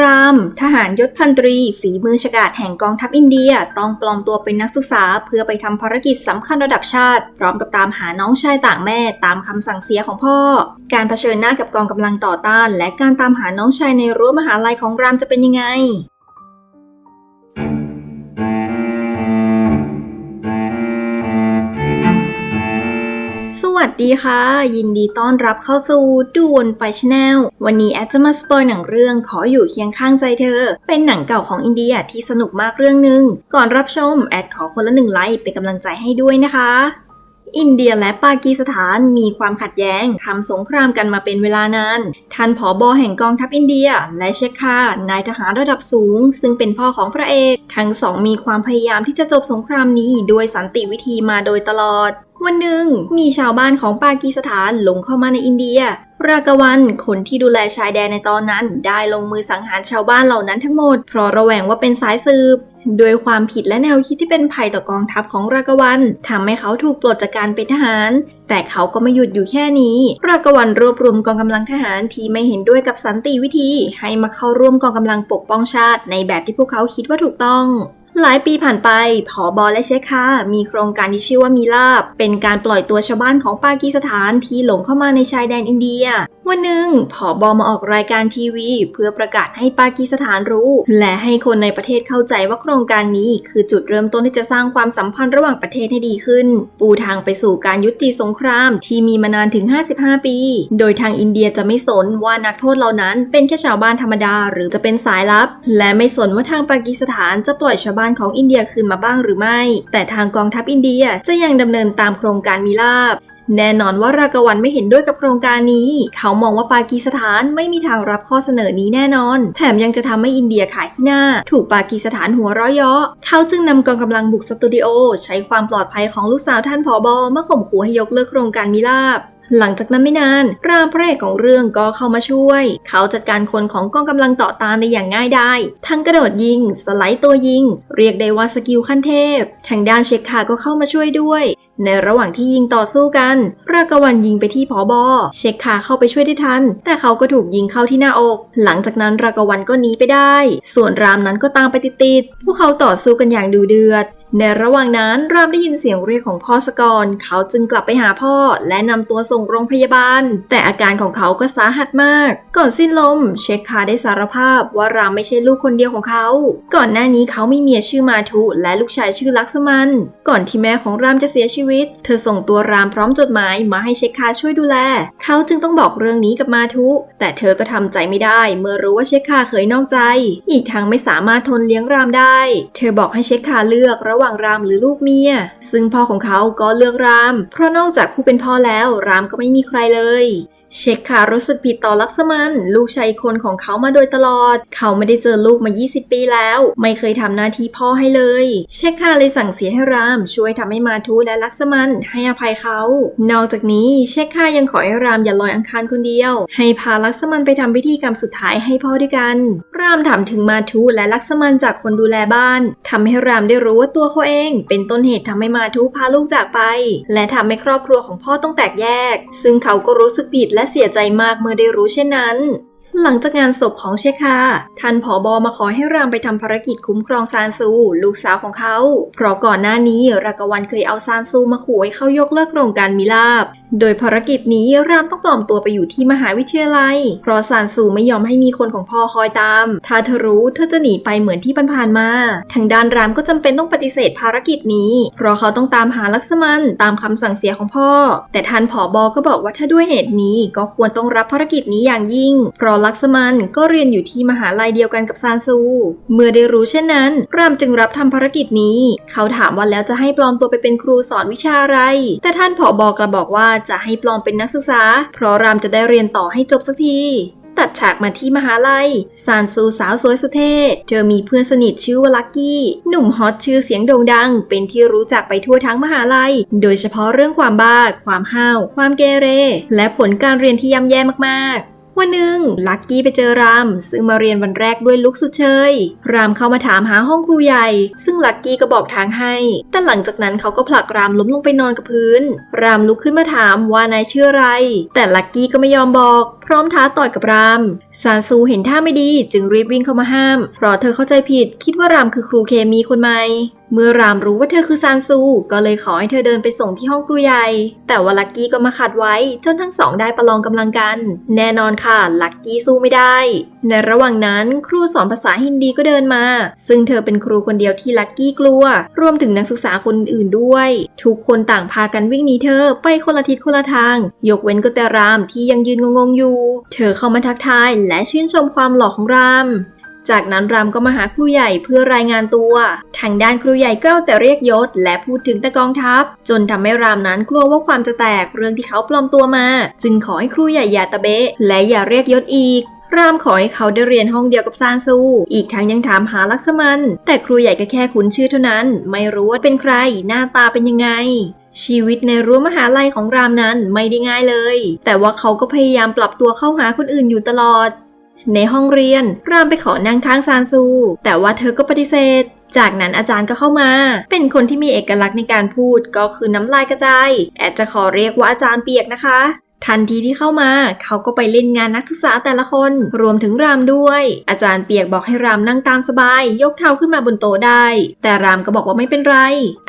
ราม ทหารยศพันตรี ฝีมือฉกาจแห่งกองทัพอินเดีย ต้องปลอมตัวเป็นนักศึกษา เพื่อไปทำภารกิจสำคัญระดับชาติ พร้อมกับตามหาน้องชายต่างแม่ตามคำสั่งเสียของพ่อ การเผชิญหน้ากับกองกำลังต่อต้าน และการตามหาน้องชายในรั้วมหาลัยของรามจะเป็นยังไง วัสดีค่ะ ยินดีต้อนรับเข้าสู่ดูวนไปชแนลวันนี้แอดจะมาสปอยหนังเรื่องขออยู่เคียงข้างใจเธอ เป็นหนังเก่าของอินเดียที่สนุกมากเรื่องหนึ่งก่อนรับชมแอดขอคนละหนึ่งไลค์เป็นกำลังใจให้ด้วยนะคะอินเดียและปากีสถานมีความขัดแย้งทำสงครามกันมาเป็นเวลานาน ท่านผอบอแห่งกองทัพอินเดีย และเชคคานายทหารระดับสูง ซึ่งเป็นพ่อของพระเอก ทั้งสองมีความพยายามที่จะจบสงครามนี้ด้วยสันติวิธีมาโดยตลอด วันหนึ่งมีชาวบ้านของปากีสถานหลงเข้ามาในอินเดีย รากวันคนที่ดูแลชายแดนในตอนนั้น ได้ลงมือสังหารชาวบ้านเหล่านั้นทั้งหมด เพราะระแวงว่าเป็นสายสืบ โดยความผิดและแนวคิดที่เป็นภัยต่อกองทัพของรากวันทำให้เขาถูกปลดจากการเป็นทหาร แต่เขาก็ไม่หยุดอยู่แค่นี้ รากวันรวบรวมกองกำลังทหารที่ไม่เห็นด้วยกับสันติวิธี ให้มาเข้าร่วมกองกำลังปกป้องชาติ ในแบบที่พวกเขาคิดว่าถูกต้อง หลายปีผ่านไปผอบอและเชคคามีโครงการที่ชื่อว่ามีลาบ เป็นการปล่อยตัวชาวบ้านของปากีสถานที่หลงเข้ามาในชายแดนอินเดีย วันหนึ่งผอบอมาออกรายการทีวี เพื่อประกาศให้ปากีสถานรู้ และให้คนในประเทศเข้าใจว่าโครงการนี้ คือจุดเริ่มต้นที่จะสร้างความสัมพันธ์ระหว่างประเทศให้ดีขึ้น ปูทางไปสู่การยุติสงคราม ที่มีมานานถึง 55 ปี โดยทางอินเดียจะไม่สนว่านักโทษเหล่านั้น เป็นแค่ชาวบ้านธรรมดา หรือจะเป็นสายลับ และไม่สนว่าทางปากีสถานจะปล่อยชาวบ้านของอินเดียคืนมาบ้างหรือไม่ แต่ทางกองทัพอินเดียจะยังดำเนินตามโครงการมีลาบแน่นอนว่ารากวันไม่เห็นด้วยกับโครงการนี้ เขามองว่าปากีสถานไม่มีทางรับข้อเสนอนี้แน่นอน แถมยังจะทำให้อินเดียขายขี้หน้า ถูกปากีสถานหัวร้อยเยาะ เขาจึงนำกองกำลังบุกสตูดิโอ ใช้ความปลอดภัยของลูกสาวท่านผอบอมาข่มขู่ให้ยกเลิกโครงการมิลาบ หลังจากนั้นไม่นานรามพระเอกของเรื่องก็เข้ามาช่วย เขาจัดการคนของกองกำลังต่อต้านได้อย่างง่ายได้ทั้งกระโดดยิง สไลด์ตัวยิง เรียกได้ว่าสกิลขั้นเทพ ทางด้านเชคคาก็เข้ามาช่วยด้วย ในระหว่างที่ยิงต่อสู้กันรากวันยิงไปที่ผอบอเชคคาเข้าไปช่วยได้ทัน แต่เขาก็ถูกยิงเข้าที่หน้าอก หลังจากนั้นรากวันก็หนีไปได้ ส่วนรามนั้นก็ตามไปติดๆพวกเขาต่อสู้กันอย่างดูเดือด ในระหว่างนั้นรามได้ยินเสียงเรียกของพ่อสกอนเขาจึงกลับไปหาพ่อและนำตัวส่งโรงพยาบาล แต่อาการของเขาก็สาหัสมาก ก่อนสิ้นลม เชคคาได้สารภาพว่ารามไม่ใช่ลูกคนเดียวของเขา ก่อนหน้านี้เขามีเมียชื่อมาทุและลูกชายชื่อลักษมัน ก่อนที่แม่ของรามจะเสียชีวิต เธอส่งตัวรามพร้อมจดหมายมาให้เชคคาช่วยดูแล เขาจึงต้องบอกเรื่องนี้กับมาทุแต่เธอก็ทำใจไม่ได้ เมื่อรู้ว่าเชคคาเคยนอกใจ อีกทั้งไม่สามารถทนเลี้ยงรามได้ เธอบอกให้เชคคาเลือกระหว่างรามหรือลูกเมีย ซึ่งพ่อของเขาก็เลือกราม เพราะนอกจากผู้เป็นพ่อแล้วรามก็ไม่มีใครเลย เชคคารู้สึกผิดต่อลักษมันลูกชายคนของเขามาโดยตลอด เขาไม่ได้เจอลูกมา 20 ปีแล้ว ไม่เคยทำหน้าที่พ่อให้เลย เชคคาเลยสั่งเสียให้ราม ช่วยทำให้มาทุและลักษมันให้อภัยเขา นอกจากนี้เชคค่ายังขอให้รามอย่าลอยอังคารคนเดียว ให้พาลักษมันไปทำพิธีกรรมสุดท้ายให้พ่อด้วยกัน รามถามถึงมาทุและลักษมันจากคนดูแลบ้านทำให้รามได้รู้ว่าตัวเขาเอง เป็นต้นเหตุทำให้มาทุพาลูกจากไป และทำให้ครอบครัวของพ่อต้องแตกแยก ซึ่งเขาก็รู้สึกผิดและเสียใจมากเมื่อได้รู้เช่นนั้น หลังจากงานศพของเชคาท่านผอบอมาขอให้รามไปทำภารกิจคุ้มครองซานซู ลูกสาวของเขา เพราะก่อนหน้านี้รากวันเคยเอาซานซูมาขู่ให้เขายกเลิกโครงการมิลาบ โดยภารกิจนี้รามต้องปลอมตัวไปอยู่ที่มหาวิทยาลัย เพราะซานซูไม่ยอมให้มีคนของพ่อคอยตาม ถ้าเธอรู้เธอจะหนีไปเหมือนที่ผ่านมา ทางด้านรามก็จำเป็นต้องปฏิเสธภารกิจนี้ เพราะเขาต้องตามหาลักษมันตามคำสั่งเสียของพ่อ แต่ท่านผอบอก็บอกว่าถ้าด้วยเหตุนี้ก็ควรต้องรับภารกิจนี้อย่างยิ่ง เพราะลักษมันก็เรียนอยู่ที่มหาลัยเดียวกันกับซานซู เมื่อได้รู้เช่นนั้น รามจึงรับทำภารกิจนี้ เขาถามว่าแล้วจะให้ปลอมตัวไปเป็นครูสอนวิชาอะไร แต่ท่านผอบอกระบอกว่าจะให้ปลอมเป็นนักศึกษา เพราะรามจะได้เรียนต่อให้จบสักทีตัดฉากมาที่มหาลัย ซานซูสาวสวยสุดเท่ เธอมีเพื่อนสนิทชื่อว่าลักกี้ หนุ่มฮอตชื่อเสียงโด่งดัง เป็นที่รู้จักไปทั่วทั้งมหาลัย โดยเฉพาะเรื่องความบ้า ความห้าว ความเกเร และผลการเรียนที่ย่ำแย่มากๆ วันหนึ่งลักกี้ไปเจอรามซึ่งมาเรียนวันแรกด้วยลุกสุดเชย รามเข้ามาถามหาห้องครูใหญ่ ซึ่งลักกี้ก็บอกทางให้ แต่หลังจากนั้นเขาก็ผลักรามล้มลงไปนอนกับพื้น รามลุกขึ้นมาถามว่านายชื่ออะไร แต่ลักกี้ก็ไม่ยอมบอก พร้อมท้าต่อยกับรามซานซูเห็นท่าไม่ดีจึงรีบวิ่งเข้ามาห้าม เพราะเธอเข้าใจผิดคิดว่ารามคือครูเคมีคนใหม่เมื่อรามรู้ว่าเธอคือซานซู ก็เลยขอให้เธอเดินไปส่งที่ห้องครูใหญ่ แต่ว่าลักกี้ก็มาขัดไว้ จนทั้งสองได้ประลองกำลังกัน แน่นอนค่ะ ลักกี้สู้ไม่ได้ ในระหว่างนั้นครูสอนภาษาฮินดีก็เดินมา ซึ่งเธอเป็นครูคนเดียวที่ลักกี้กลัว รวมถึงนักศึกษาคนอื่นด้วย ทุกคนต่างพากันวิ่งหนีเธอไปคนละทิศคนละทาง ยกเว้นก็แต่รามที่ยังยืนงงๆอยู่ เธอเข้ามาทักทายและชื่นชมความหล่อของราม จากนั้นรามก็มาหาครูใหญ่เพื่อรายงานตัว ทางด้านครูใหญ่ก็เอาแต่เรียกยศ และพูดถึงต่กองทัพ จนทำให้รามนั้นกลัวว่าความจะแตกเรื่องที่เขาปลอมตัวมา จึงขอให้ครูใหญ่อย่าตะเบะและอย่าเรียกยศอีกรามขอให้เขาได้เรียนห้องเดียวกับซานซู อีกทั้งยังถามหาลักษมัน แต่ครูใหญ่ก็แค่คุ้นชื่อเท่านั้น ไม่รู้ว่าเป็นใคร หน้าตาเป็นยังไง ชีวิตในรั้วมหาลัยของรามนั้นไม่ได้ง่ายเลย แต่ว่าเขาก็พยายามปรับตัวเข้าหาคนอื่นอยู่ตลอด ในห้องเรียน รามไปขอนั่งข้างซานซู แต่ว่าเธอก็ปฏิเสธจากนั้นอาจารย์ก็เข้ามา เป็นคนที่มีเอกลักษณ์ในการพูดก็คือน้ำลายกระจาย แอดจะขอเรียกว่าอาจารย์เปียกนะคะ ทันทีที่เข้ามา เขาก็ไปเล่นงานนักศึกษาแต่ละคน รวมถึงรามด้วย อาจารย์เปียกบอกให้รามนั่งตามสบาย ยกเท้าขึ้นมาบนโต๊ะได้ แต่รามก็บอกว่าไม่เป็นไร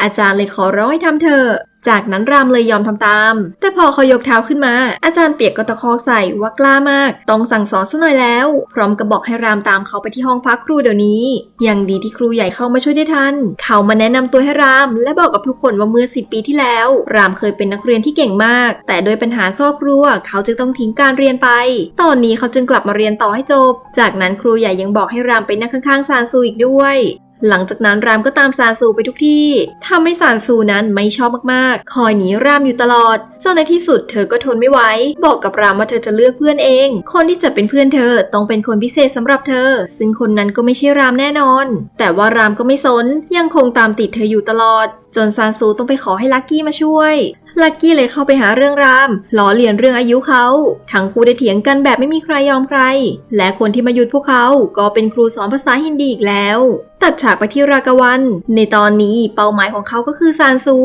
อาจารย์เลยขอร้องให้ทำเถอะ จากนั้นรามเลยยอมทำตาม แต่พอเขายกเท้าขึ้นมา อาจารย์เปียกก็ตะคอกใส่ว่ากล้ามาก ต้องสั่งสอนซะหน่อยแล้ว พร้อมกับบอกให้รามตามเขาไปที่ห้องพักครูเดี๋ยวนี้ ยังดีที่ครูใหญ่เข้ามาช่วยได้ทัน เขามาแนะนำตัวให้ราม และบอกกับทุกคนว่าเมื่อ10ปีที่แล้ว รามเคยเป็นนักเรียนที่เก่งมาก แต่โดยปัญหาครอบครัว เขาจึงต้องทิ้งการเรียนไป ตอนนี้เขาจึงกลับมาเรียนต่อให้จบ จากนั้นครูใหญ่ยังบอกให้รามไปนั่งข้างๆซานซูอีกด้วย หลังจากนั้นรามก็ตามซานซูไปทุกที่ทำให้ซานซูนั้นไม่ชอบมากๆ คอยหนีรามอยู่ตลอดจนในที่สุดเธอก็ทนไม่ไหวบอกกับรามว่าเธอจะเลือกเพื่อนเอง คนที่จะเป็นเพื่อนเธอต้องเป็นคนพิเศษสำหรับเธอ ซึ่งคนนั้นก็ไม่ใช่รามแน่นอน แต่ว่ารามก็ไม่สนยังคงตามติดเธออยู่ตลอด จนซานซูต้องไปขอให้ลักกี้มาช่วย ลักกี้เลยเข้าไปหาเรื่องรามล้อเลียนเรื่องอายุเขา ทั้งคู่ได้เถียงกันแบบไม่มีใครยอมใคร และคนที่มาหยุดพวกเขาก็เป็นครูสอนภาษาฮินดีอีกแล้ว ตัดฉากไปที่รากวัน ในตอนนี้เป้าหมายของเขาก็คือซานซู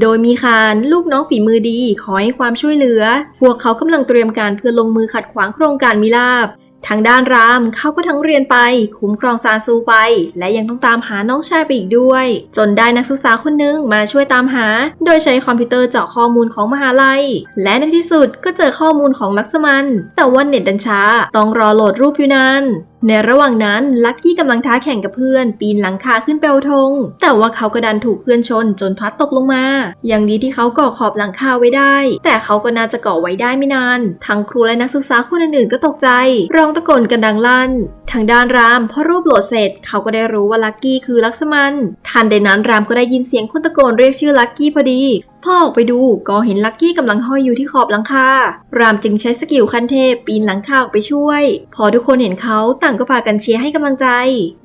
โดยมีคานลูกน้องฝีมือดีขอให้ความช่วยเหลือ พวกเขากำลังเตรียมการเพื่อลงมือขัดขวางโครงการมิลาบ ทางด้านรามเขาก็ทั้งเรียนไป คุ้มครองซานซูไป และยังต้องตามหาน้องชายไปอีกด้วย จนได้นักศึกษาคนหนึงมาช่วยตามหา โดยใช้คอมพิวเตอร์เจาะข้อมูลของมหาลัย และในที่สุดก็เจอข้อมูลของลักษมัน แต่ว่าเน็ตดันช้า ต้องรอโหลดรูปอยู่นานในระหว่างนั้นลักกี้กำลังท้าแข่งกับเพื่อน ปีนหลังคาขึ้นไปเอาธงแต่ว่าเขาก็ดันถูกเพื่อนชนจนพัดตกลงมาอย่างดีที่เขาก่อขอบหลังคาไว้ได้ แต่เขาก็น่าจะก่อไว้ได้ไม่นาน ทั้งครูและนักศึกษาคนอื่นๆก็ตกใจ ร้องตะโกนกันดังลั่น ทางด้านรามพอรูปโหลดเสร็จ เขาก็ได้รู้ว่าลักกี้คือลักษมันทันใดนั้นรามก็ได้ยินเสียงคนตะโกนเรียกชื่อลักกี้พอดีพอออกไปดูก็เห็นลักกี้กำลังห้อยอยู่ที่ขอบหลังคารามจึงใช้สกิลคันเทพปีนหลังคาออกไปช่วย พอทุกคนเห็นเขาต่างก็พากันเชียร์ให้กำลังใจ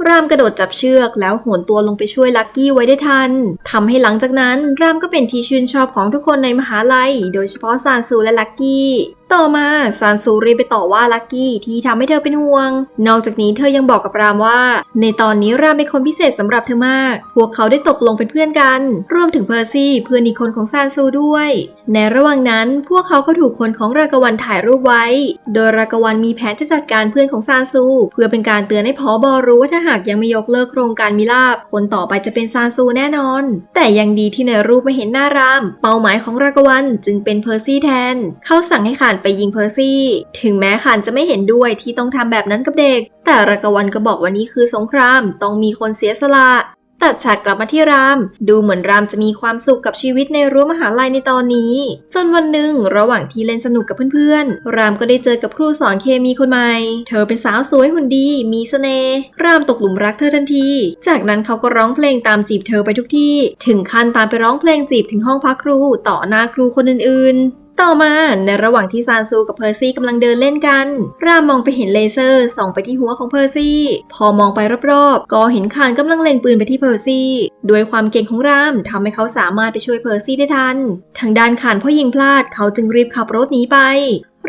รามกระโดดจับเชือกแล้วโหนตัวลงไปช่วยลักกี้ไว้ได้ทันทำให้หลังจากนั้นรามก็เป็นที่ชื่นชอบของทุกคนในมหาลัย โดยเฉพาะซานซูและลักกี้ ต่อมาซานซูรีไปต่อว่าลักกี้ที่ทำให้เธอเป็นห่วง นอกจากนี้เธอยังบอกกับรามว่า ในตอนนี้รามเป็นคนพิเศษสำหรับเธอมาก พวกเขาได้ตกลงเป็นเพื่อนกัน รวมถึงเพอร์ซี่เพื่อนอีกคนของซานซูด้วย ในระหว่างนั้นพวกเขาก็ถูกคนของรากาวันถ่ายรูปไว้ โดยรากาวันมีแผนจะจัดการเพื่อนของซานซู เพื่อเป็นการเตือนให้พอบอรู้ว่าถ้าหากยังไม่ยกเลิกโครงการมิลาบคนต่อไปจะเป็นซานซูแน่นอน แต่ยังดีที่ในรูปไม่เห็นหน้าราม เป้าหมายของรากาวันจึงเป็นเพอร์ซี่แทน เขาสั่งให้ขานไปยิงเพอร์ซี่ ถึงแม้ขานจะไม่เห็นด้วยที่ต้องทำแบบนั้นกับเด็ก แต่รากวันก็บอกว่านี่คือสงคราม ต้องมีคนเสียสละตัดฉากกลับมาที่ราม ดูเหมือนรามจะมีความสุขกับชีวิตในรั้วมหาลัยในตอนนี้ จนวันหนึ่งระหว่างที่เล่นสนุกกับเพื่อนๆ รามก็ได้เจอกับครูสอนเคมีคนใหม่ เธอเป็นสาวสวยหุ่นดี มีเสน่ห์ รามตกหลุมรักเธอทันที จากนั้นเขาก็ร้องเพลงตามจีบเธอไปทุกที่ ถึงขั้นตามไปร้องเพลงจีบถึงห้องพักครูต่อหน้าครูคนอื่นๆ ต่อมาในระหว่างที่ซานซูกับเพอร์ซี่กำลังเดินเล่นกัน รามมองไปเห็นเลเซอร์ส่องไปที่หัวของเพอร์ซี่ พอมองไปรอบๆ ก็เห็นคานกำลังเล็งปืนไปที่เพอร์ซี่ด้วยความเก่งของรามทำให้เขาสามารถไปช่วยเพอร์ซี่ได้ทัน ทางด้านคานพอยิงพลาดเขาจึงรีบขับรถหนีไป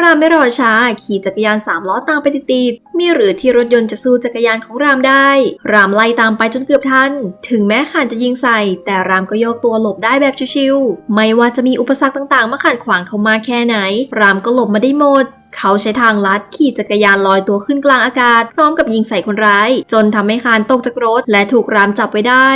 รามไม่รอช้า ขี่จักรยานสามล้อตามไปติดๆมีหรือที่รถยนต์จะสู้จักรยานของรามได้ รามไล่ตามไปจนเกือบทัน ถึงแม้ขันจะยิงใส่ แต่รามก็โยกตัวหลบได้แบบชิวๆไม่ว่าจะมีอุปสรรคต่างๆ มาขัดขวางเขามาแค่ไหน รามก็หลบมาได้หมด เขาใช้ทางลัดขี่จักรยานลอยตัวขึ้นกลางอากาศ พร้อมกับยิงใส่คนร้าย จนทำให้คานตกจากรถ และถูกรามจับไว้ได้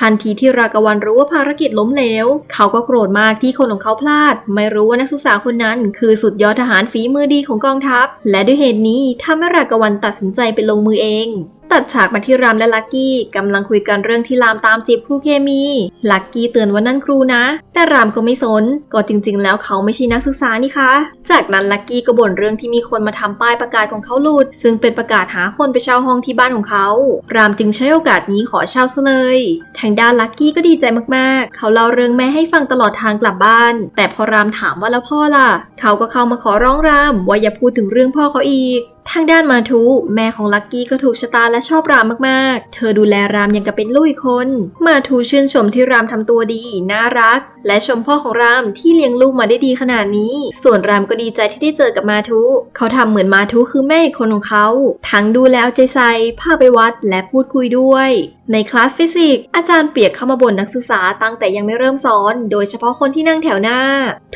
ทันทีที่รากวันรู้ว่าภารกิจล้มเหลว เขาก็โกรธมากที่คนของเขาพลาด ไม่รู้ว่านักศึกษาคนนั้น คือสุดยอดทหารฝีมือดีของกองทัพ และด้วยเหตุนี้ทำให้รากวันตัดสินใจไปลงมือเอง ตัดฉากมาที่รามและลักกี้กำลังคุยกันเรื่องที่รามตามจีบครูเคมี ลักกี้เตือนว่านั่นครูนะ แต่รามก็ไม่สน ก็จริง ๆ แล้วเขาไม่ใช่นักศึกษานี่คะ จากนั้นลักกี้ก็บ่นเรื่องที่มีคนมาทำป้ายประกาศของเขาหลุด ซึ่งเป็นประกาศหาคนไปเช่าห้องที่บ้านของเขา รามจึงใช้โอกาสนี้ขอเช่าซะเลย ทางด้านลักกี้ก็ดีใจมากๆ เขาเล่าเรื่องแม่ให้ฟังตลอดทางกลับบ้าน แต่พอรามถามว่าแล้วพ่อล่ะ เขาก็เข้ามาขอร้องรามว่าอย่าพูดถึงเรื่องพ่อเขาอีกทางด้านมาทุ แม่ของลักกี้ก็ถูกชะตาและชอบรามมากๆ เธอดูแลรามอย่างกับเป็นลูกอีกคน มาทุชื่นชมที่รามทำตัวดี น่ารัก และชมพ่อของรามที่เลี้ยงลูกมาได้ดีขนาดนี้ ส่วนรามก็ดีใจที่ได้เจอกับมาทุ เขาทำเหมือนมาทุคือแม่อีคนของเขา ทั้งดูแลเอาใจใส่พาไปวัดและพูดคุยด้วยในคลาสฟิสิกส์อาจารย์เปียกเข้ามาบ่นนักศึกษาตั้งแต่ยังไม่เริ่มสอน โดยเฉพาะคนที่นั่งแถวหน้า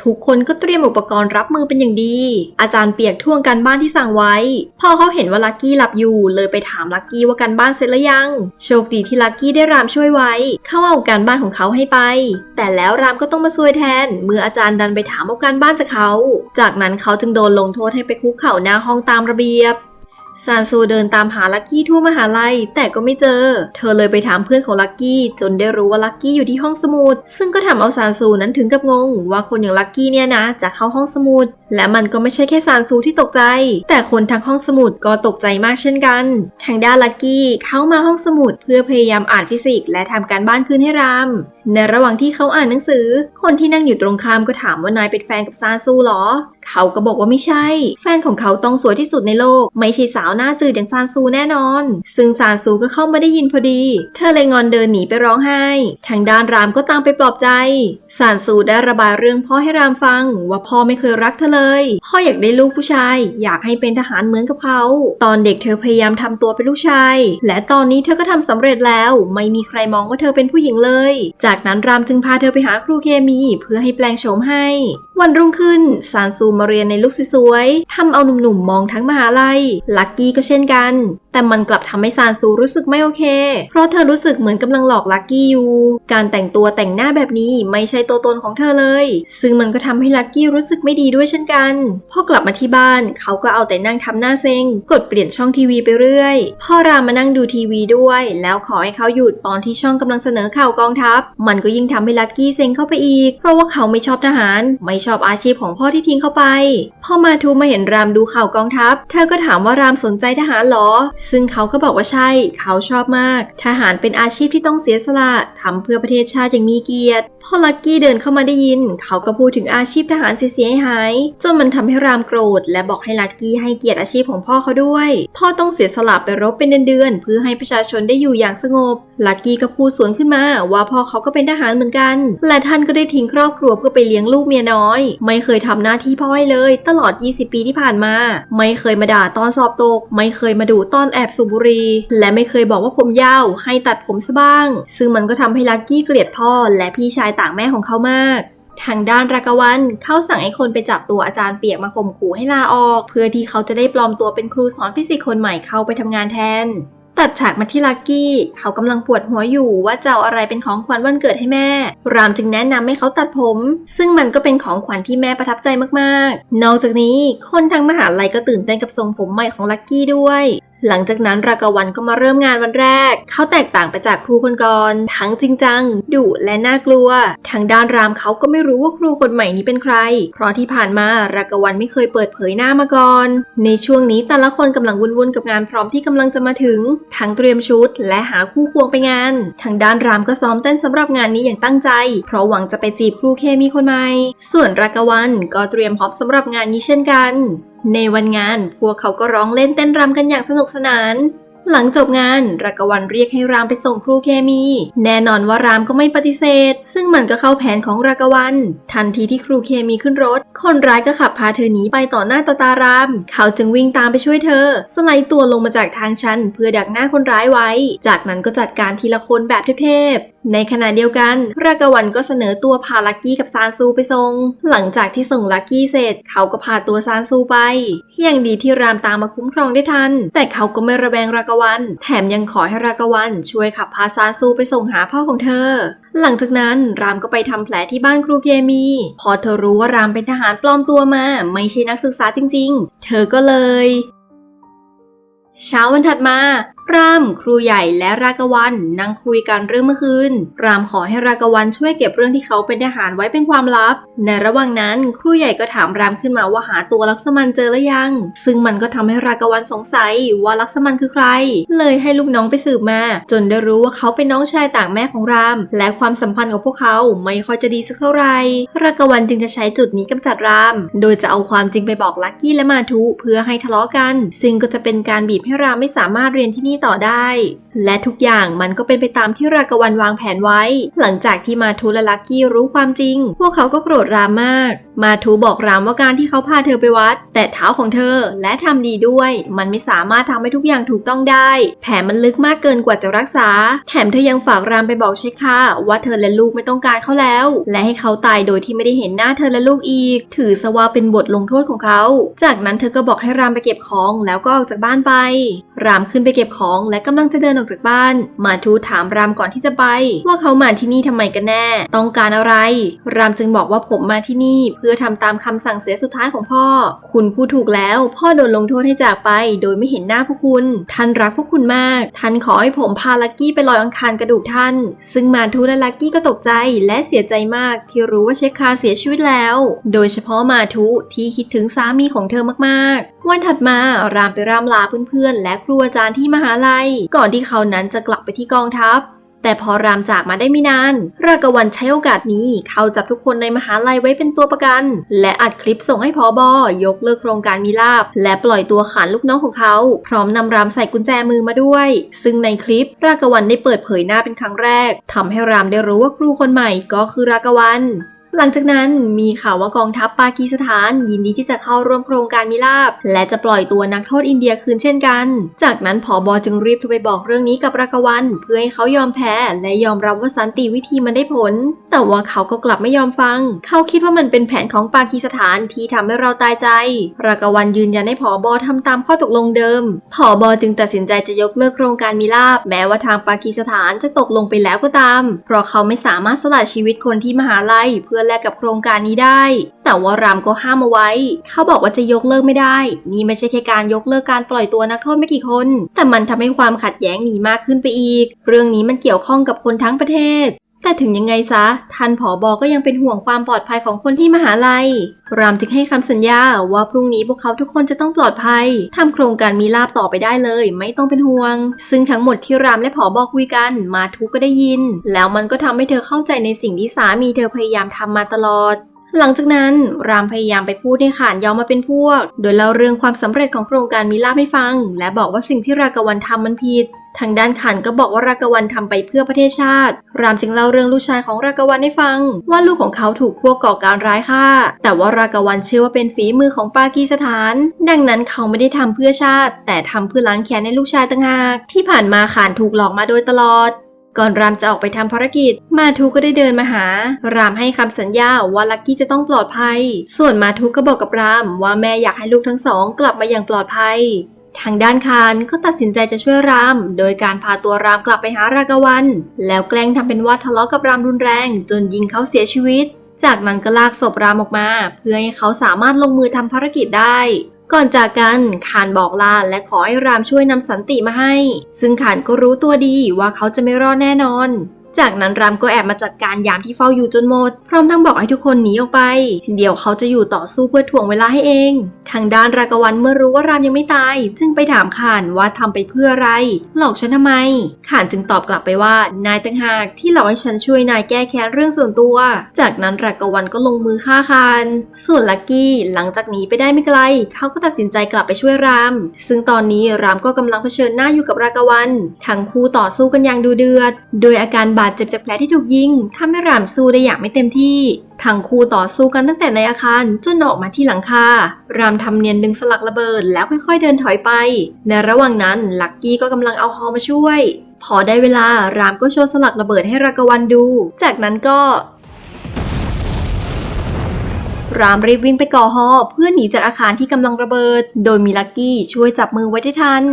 ทุกคนก็เตรียมอุปกรณ์รับมือเป็นอย่างดี อาจารย์เปียกท่วงการบ้านที่สั่งไว้ พอเขาเห็นว่าลักกี้หลับอยู่ เลยไปถามลักกี้ว่าการบ้านเสร็จแล้วยัง โชคดีที่ลักกี้ได้รามช่วยไว้ เข้าเอาการบ้านของเขาให้ไป แต่แล้วรามก็ต้องมาซวยแทน เมื่ออาจารย์ดันไปถามเอาการบ้านจากเขา จากนั้นเขาจึงโดนลงโทษให้ไปคุกเข่าหน้าห้องตามระเบียบ ซานซูเดินตามหาลักกี้ทั่วมหาลัย แต่ก็ไม่เจอ เธอเลยไปถามเพื่อนของลักกี้ จนได้รู้ว่าลักกี้อยู่ที่ห้องสมุด ซึ่งก็ทำเอาซานซูนั้นถึงกับงง ว่าคนอย่างลักกี้เนี่ยนะ จะเข้าห้องสมุด และมันก็ไม่ใช่แค่ซานซูที่ตกใจ แต่คนทั้งห้องสมุดก็ตกใจมากเช่นกัน ทางด้านลักกี้เข้ามาห้องสมุด เพื่อพยายามอ่านฟิสิกส์และทำการบ้านคืนให้รามในระหว่างที่เขาอ่านหนังสือ คนที่นั่งอยู่ตรงข้ามก็ถามว่านายเป็นแฟนกับซานซูเหรอ เขาก็บอกว่าไม่ใช่ แฟนของเขาต้องสวยที่สุดในโลก ไม่ใช่สาวหน้าจืดอย่างซานซูแน่นอน ซึ่งซานซูก็เข้ามาได้ยินพอดี เธอเลยงอนเดินหนีไปร้องไห้ ทางด้านรามก็ตามไปปลอบใจ ซานซูได้ระบายเรื่องพ่อให้รามฟัง ว่าพ่อไม่เคยรักเธอเลย พ่ออยากได้ลูกผู้ชาย อยากให้เป็นทหารเหมือนกับเขา ตอนเด็กเธอพยายามทำตัวเป็นลูกชาย และตอนนี้เธอก็ทำสำเร็จแล้ว ไม่มีใครมองว่าเธอเป็นผู้หญิงเลย จากนั้นรามจึงพาเธอไปหาครูเคมี เพื่อให้แปลงโฉมให้ วันรุ่งขึ้นซานซูมาเรียนในลุคสวยๆทำเอาหนุ่มๆมองทั้งมหาลัย ลักกี้ก็เช่นกัน แต่มันกลับทำให้ซานซูรู้สึกไม่โอเค เพราะเธอรู้สึกเหมือนกำลังหลอกลักกี้อยู่ การแต่งตัวแต่งหน้าแบบนี้ไม่ใช่ตัวตนของเธอเลย ซึ่งมันก็ทำให้ลักกี้รู้สึกไม่ดีด้วยเช่นกัน พอกลับมาที่บ้านเขาก็เอาแต่นั่งทำหน้าเซ็ง กดเปลี่ยนช่องทีวีไปเรื่อย พ่อรามมานั่งดูทีวีด้วย แล้วขอให้เขาหยุดตอนที่ช่องกำลังเสนอข่าวกองทัพ มันก็ยิ่งทำให้ลักกี้เซ็งเข้าไปอีก เพราะว่าเขาไม่ชอบทหารไม่ชอบอาชีพของพ่อที่ทิ้งเข้าไป พ่อมาทูมาเห็นรามดูข่าวกองทัพ เธอก็ถามว่ารามสนใจทหารเหรอ ซึ่งเขาก็บอกว่าใช่ เขาชอบมาก ทหารเป็นอาชีพที่ต้องเสียสละทำเพื่อประเทศชาติอย่างมีเกียรติ พ่อลักกี้เดินเข้ามาได้ยิน เขาก็พูดถึงอาชีพทหารเสียหายจนมันทำให้รามโกรธ และบอกให้ลักกี้ให้เกียรติอาชีพของพ่อเขาด้วย พ่อต้องเสียสละไปรบเป็นเดือนๆเพื่อให้ประชาชนได้อยู่อย่างสงบ ลักกี้ก็พูดสวนขึ้นมาว่าพ่อเขาก็เป็นทหารเหมือนกัน และท่านก็ได้ทิ้งครอบครัวเพื่อไปเลี้ยงลูกเมียน้อยไม่เคยทำหน้าที่พ่อให้เลย ตลอด 20 ปีที่ผ่านมา ไม่เคยมาด่าตอนสอบตก ไม่เคยมาดูตอนแอบสูบบุหรี่และไม่เคยบอกว่าผมยาว ให้ตัดผมซะบ้าง ซึ่งมันก็ทำให้ลักกี้เกลียดพ่อ และพี่ชายต่างแม่ของเขามากทางด้านรากวันเข้าสั่งให้คนไปจับตัวอาจารย์เปียกมาข่มขู่ให้ลาออก เพื่อที่เขาจะได้ปลอมตัวเป็นครูสอนฟิสิกส์คนใหม่เข้าไปทำงานแทน ตัดฉากมาที่ลักกี้ เขากำลังปวดหัวอยู่ว่าจะเอาอะไรเป็นของขวัญวันเกิดให้แม่ รามจึงแนะนำให้เขาตัดผม ซึ่งมันก็เป็นของขวัญที่แม่ประทับใจมากๆ นอกจากนี้คนทั้งมหาลัยก็ตื่นเต้นกับทรงผมใหม่ของลักกี้ด้วยหลังจากนั้นรากวันก็มาเริ่มงานวันแรก เขาแตกต่างไปจากครูคนก่อนทั้งจริงจังดุและน่ากลัว ทางด้านรามเขาก็ไม่รู้ว่าครูคนใหม่นี้เป็นใคร เพราะที่ผ่านมารากวันไม่เคยเปิดเผยหน้ามาก่อน ในช่วงนี้แต่ละคนกำลังวุ่นๆกับงานพร้อมที่กำลังจะมาถึงทั้งเตรียมชุดและหาคู่ควงไปงาน ทางด้านรามก็ซ้อมเต้นสำหรับงานนี้อย่างตั้งใจ เพราะหวังจะไปจีบครูเคมีคนใหม่ ส่วนรากวันก็เตรียมพร้อมสำหรับงานนี้เช่นกัน ในวันงานพวกเขาก็ร้องเล่นเต้นรำกันอย่างสนุกสนาน หลังจบงานรักวันเรียกให้รามไปส่งครูเคมี แน่นอนว่ารามก็ไม่ปฏิเสธ ซึ่งมันก็เข้าแผนของรักวัน ทันทีที่ครูเคมีขึ้นรถ คนร้ายก็ขับพาเธอหนีไปต่อหน้าต่อตาราม เขาจึงวิ่งตามไปช่วยเธอ สไลด์ตัวลงมาจากทางชันเพื่อดักหน้าคนร้ายไว้ จากนั้นก็จัดการทีละคนแบบเทพ ในขณะเดียวกัน รากวันก็เสนอตัวพาลักกี้กับซานซูไปส่ง หลังจากที่ส่งลักกี้เสร็จ เขาก็พาตัวซานซูไปยังดีที่รามตามมาคุ้มครองได้ทัน แต่เขาก็ไม่ระแวงรากวัน แถมยังขอให้รากวัน ช่วยขับพาซานซูไปส่งหาพ่อของเธอ หลังจากนั้นรามก็ไปทำแผลที่บ้านครูเคมี พอเธอรู้ว่ารามเป็นทหารปลอมตัวมา ไม่ใช่นักศึกษาจริง ๆ เธอก็เลย เช้าวันถัดมา รามครูใหญ่และรากวันนั่งคุยกันเรื่องเมื่อคืนรามขอให้รากวันช่วยเก็บเรื่องที่เขาเป็นทหารไว้เป็นความลับ ในระหว่างนั้นครูใหญ่ก็ถามรามขึ้นมาว่าหาตัวลักษมันเจอหรือยัง ซึ่งมันก็ทำให้รากวันสงสัยว่าลักษมันคือใคร เลยให้ลูกน้องไปสืบมา จนได้รู้ว่าเขาเป็นน้องชายต่างแม่ของราม และความสัมพันธ์ของพวกเขาไม่ค่อยจะดีสักเท่าไหร่ รากวันจึงจะใช้จุดนี้กำจัดราม โดยจะเอาความจริงไปบอกลักกี้และมาทุเพื่อให้ทะเลาะกัน ซึ่งก็จะเป็นการบีบให้รามไม่สามารถเรียนที่นี่ต่อได้ และทุกอย่างมันก็เป็นไปตามที่รากวันวางแผนไว้ หลังจากที่มาทุและลักกี้รู้ความจริง พวกเขาก็โกรธรามมาก มาทุบอกรามว่าการที่เขาพาเธอไปวัด แต่เท้าของเธอและทำดีด้วย มันไม่สามารถทำให้ทุกอย่างถูกต้องได้ แผลมันลึกมากเกินกว่าจะรักษา แถมเธอยังฝากรามไปบอกเชคค่ะว่าเธอและลูกไม่ต้องการเขาแล้ว และให้เขาตายโดยที่ไม่ได้เห็นหน้าเธอและลูกอีก ถือซะว่าเป็นบทลงโทษของเขา จากนั้นเธอก็บอกให้รามไปเก็บของแล้วก็ออกจากบ้านไป รามขึ้นไปเก็บของและกำลังจะเดินออกจากบ้าน มาทูถามรามก่อนที่จะไป ว่าเขามาที่นี่ทำไมกันแน่ ต้องการอะไร รามจึงบอกว่าผมมาที่นี่ เพื่อทำตามคำสั่งเสียสุดท้ายของพ่อ คุณพูดถูกแล้ว พ่อโดนลงโทษให้จากไป โดยไม่เห็นหน้าพวกคุณ ท่านรักพวกคุณมาก ท่านขอให้ผมพาลักกี้ไปลอยอังคารกระดูกท่าน ซึ่งมาทูและลักกี้ก็ตกใจและเสียใจมากที่รู้ว่าเชคคาเสียชีวิตแล้ว โดยเฉพาะมาทุที่คิดถึงสามีของเธอมากๆ วันถัดมารามไปร่ำลาเพื่อนๆ และครูอาจารย์ที่มหาลัย ก่อนที่เขานั้นจะกลับไปที่กองทัพ แต่พอรามจากมาได้ไม่นาน รากวันใช้โอกาสนี้เข้าจับทุกคนในมหาลัยไว้เป็นตัวประกัน และอัดคลิปส่งให้พอบอยกเลิกโครงการมีลาบ และปล่อยตัวขานลูกน้องของเขา พร้อมนำรามใส่กุญแจมือมาด้วย ซึ่งในคลิปรากวันได้เปิดเผยหน้าเป็นครั้งแรกทำให้รามได้รู้ว่าครูคนใหม่ก็คือรากวัน หลังจากนั้นมีข่าวว่ากองทัพปากีสถาน ยินดีที่จะเข้าร่วมโครงการมิลาบ และจะปล่อยตัวนักโทษอินเดียคืนเช่นกัน จากนั้นผอบอจึงรีบโทรไปบอกเรื่องนี้กับรากวัน เพื่อให้เขายอมแพ้และยอมรับว่าสันติวิธีมันได้ผล แต่ว่าเขาก็กลับไม่ยอมฟัง เขาคิดว่ามันเป็นแผนของปากีสถานที่ทำให้เราตายใจ รากวันยืนยันให้ผอบอทำตามข้อตกลงเดิมผอบอจึงตัดสินใจจะยกเลิกโครงการมิลาบ แม้ว่าทางปากีสถานจะตกลงไปแล้วก็ตาม เพราะเขาไม่สามารถสละชีวิตคนที่มหาลัยเพื่อแลกกับโครงการนี้ได้ แต่ว่ารามก็ห้ามเอาไว้ เขาบอกว่าจะยกเลิกไม่ได้ นี่ไม่ใช่แค่การยกเลิกการปล่อยตัวนักโทษไม่กี่คน แต่มันทำให้ความขัดแย้งมีมากขึ้นไปอีก เรื่องนี้มันเกี่ยวข้องกับคนทั้งประเทศ แต่ถึงยังไงซะ ท่านผอบอก็ยังเป็นห่วงความปลอดภัยของคนที่มหาลัย รามจึงให้คำสัญญาว่าพรุ่งนี้พวกเขาทุกคนจะต้องปลอดภัยทำโครงการมีลาบต่อไปได้เลย ไม่ต้องเป็นห่วง ซึ่งทั้งหมดที่รามและผอบอกคุยกัน มาทุกก็ได้ยิน แล้วมันก็ทำให้เธอเข้าใจในสิ่งที่สามีเธอพยายามทำมาตลอดหลังจากนั้น รามพยายามไปพูดให้ขานยอมมาเป็นพวก โดยเล่าเรื่องความสำเร็จของโครงการมีลาบให้ฟัง และบอกว่าสิ่งที่รากวันทำมันผิด ทางด้านขันก็บอกว่ารากวันทำไปเพื่อประเทศชาติ รามจึงเล่าเรื่องลูกชายของรากวันให้ฟัง ว่าลูกของเขาถูกพวกก่อการร้ายฆ่า แต่ว่ารากวันเชื่อว่าเป็นฝีมือของปากีสถาน ดังนั้นเขาไม่ได้ทำเพื่อชาติ แต่ทำเพื่อล้างแค้นในลูกชายต่างหาก ที่ผ่านมาขานถูกหลอกมาโดยตลอดก่อนรามจะออกไปทำภารกิจ มาทุก็ได้เดินมาหา รามให้คำสัญญาว่าลักกี้จะต้องปลอดภัย ส่วนมาทุก็บอกกับรามว่าแม่อยากให้ลูกทั้งสองกลับมาอย่างปลอดภัย ทางด้านคานก็ตัดสินใจจะช่วยราม โดยการพาตัวรามกลับไปหารากวัน แล้วแกล้งทำเป็นว่าทะเลาะกับรามรุนแรง จนยิงเขาเสียชีวิต จากนั้นก็ลากศพรามออกมา เพื่อให้เขาสามารถลงมือทำภารกิจได้ก่อนจากกันขานบอกลาและขอให้รามช่วยนำสันติมาให้ ซึ่งขานก็รู้ตัวดีว่าเขาจะไม่รอดแน่นอน จากนั้นรามก็แอบมาจัดการยามที่เฝ้าอยู่จนหมด พร้อมทั้งบอกให้ทุกคนหนีออกไป เดี๋ยวเขาจะอยู่ต่อสู้เพื่อถ่วงเวลาให้เอง ทางด้านรากวันเมื่อรู้ว่ารามยังไม่ตาย จึงไปถามขานว่าทำไปเพื่ออะไร หลอกฉันทำไมขานจึงตอบกลับไปว่านายต่างหากที่หลอกให้ฉันช่วยนายแก้แค้นเรื่องส่วนตัว จากนั้นรากวันก็ลงมือฆ่าขาน ส่วนลักกี้หลังจากหนีไปได้ไม่ไกล เขาก็ตัดสินใจกลับไปช่วยราม ซึ่งตอนนี้รามก็กำลังเผชิญหน้าอยู่กับรากวัน ทั้งคู่ต่อสู้กันอย่างดูเดือด โดยอาการบาดดเจ็บจากแผลที่ถูกยิงทำให้รามสู้ได้อย่างไม่เต็มที่ทั้งคู่ต่อสู้กันตั้งแต่ในอาคารจนออกมาที่หลังคารามทำเนียนดึงสลักระเบิดแล้วค่อยๆเดินถอยไป ในระหว่างนั้นลักกี้ก็กำลังเอาฮอมาช่วย พอได้เวลารามก็โชว์สลักระเบิดให้รากวันดู จากนั้นก็ รามรีบวิ่งไปก่อฮอเพื่อหนีจากอาคารที่กำลังระเบิด โดยมีลักกี้ช่วยจับมือไว้ได้ทัน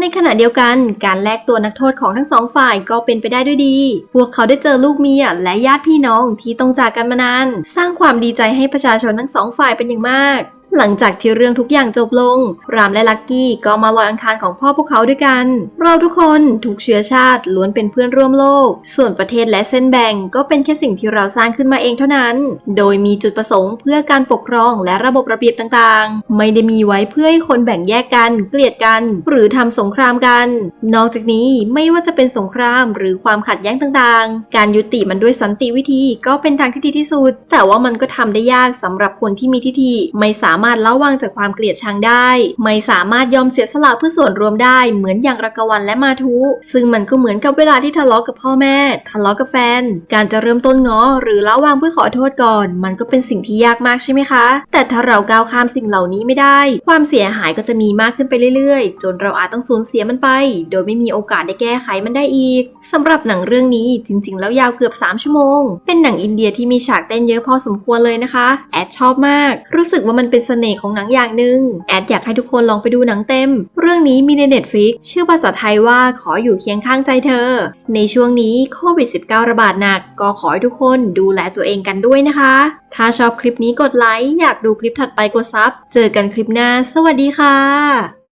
ในขณะเดียวกันการแลกตัวนักโทษของทั้งสองฝ่ายก็เป็นไปได้ด้วยดี พวกเขาได้เจอลูกเมียและญาติพี่น้องที่ต้องจากกันมานาน สร้างความดีใจให้ประชาชนทั้งสองฝ่ายเป็นอย่างมาก หลังจากที่เรื่องทุกอย่างจบลง รามและลักกี้ก็มาลอยอังคารของพ่อพวกเขาด้วยกัน เราทุกคนทุกเชื้อชาติล้วนเป็นเพื่อนร่วมโลก ส่วนประเทศและเส้นแบ่งก็เป็นแค่สิ่งที่เราสร้างขึ้นมาเองเท่านั้น โดยมีจุดประสงค์เพื่อการปกครองและระบบระเบียบต่างๆ ไม่ได้มีไว้เพื่อให้คนแบ่งแยกกัน เกลียดกัน หรือทำสงครามกัน นอกจากนี้ไม่ว่าจะเป็นสงครามหรือความขัดแย้งต่างๆ การยุติมันด้วยสันติวิธีก็เป็นทางที่ดีที่สุด แต่ว่ามันก็ทำได้ยากสำหรับคนที่มีทิฐิไม่สามารถละวางจากความเกลียดชังได้ ไม่สามารถยอมเสียสละเพื่อส่วนรวมได้ เหมือนอย่างรักวันและมาทุซึ่งมันก็เหมือนกับเวลาที่ทะเลาะกับพ่อแม่ ทะเลาะกับแฟน การจะเริ่มต้นง้อหรือละวางเพื่อขอโทษก่อน มันก็เป็นสิ่งที่ยากมากใช่ไหมคะ แต่ถ้าเราก้าวข้ามสิ่งเหล่านี้ไม่ได้ ความเสียหายก็จะมีมากขึ้นไปเรื่อยๆ จนเราอาจต้องสูญเสียมันไป โดยไม่มีโอกาสได้แก้ไขมันได้อีกสำหรับหนังเรื่องนี้จริง ๆ แล้วยาวเกือบ 3 ชั่วโมง เป็นหนังอินเดียที่มีฉากเต้นเยอะพอสมควรเลยนะคะ แอดชอบมาก รู้สึกว่ามันเป็นเสน่ห์ของหนังอย่างหนึ่งแอดอยากให้ทุกคนลองไปดูหนังเต็ม เรื่องนี้มีใน Netflix ชื่อภาษาไทยว่าขออยู่เคียงข้างใจเธอ ในช่วงนี้โควิด -19 ระบาดหนัก ก็ขอให้ทุกคนดูแลตัวเองกันด้วยนะคะ ถ้าชอบคลิปนี้กดไลค์อยากดูคลิปถัดไปกดซับเจอกันคลิปหน้า สวัสดีค่ะ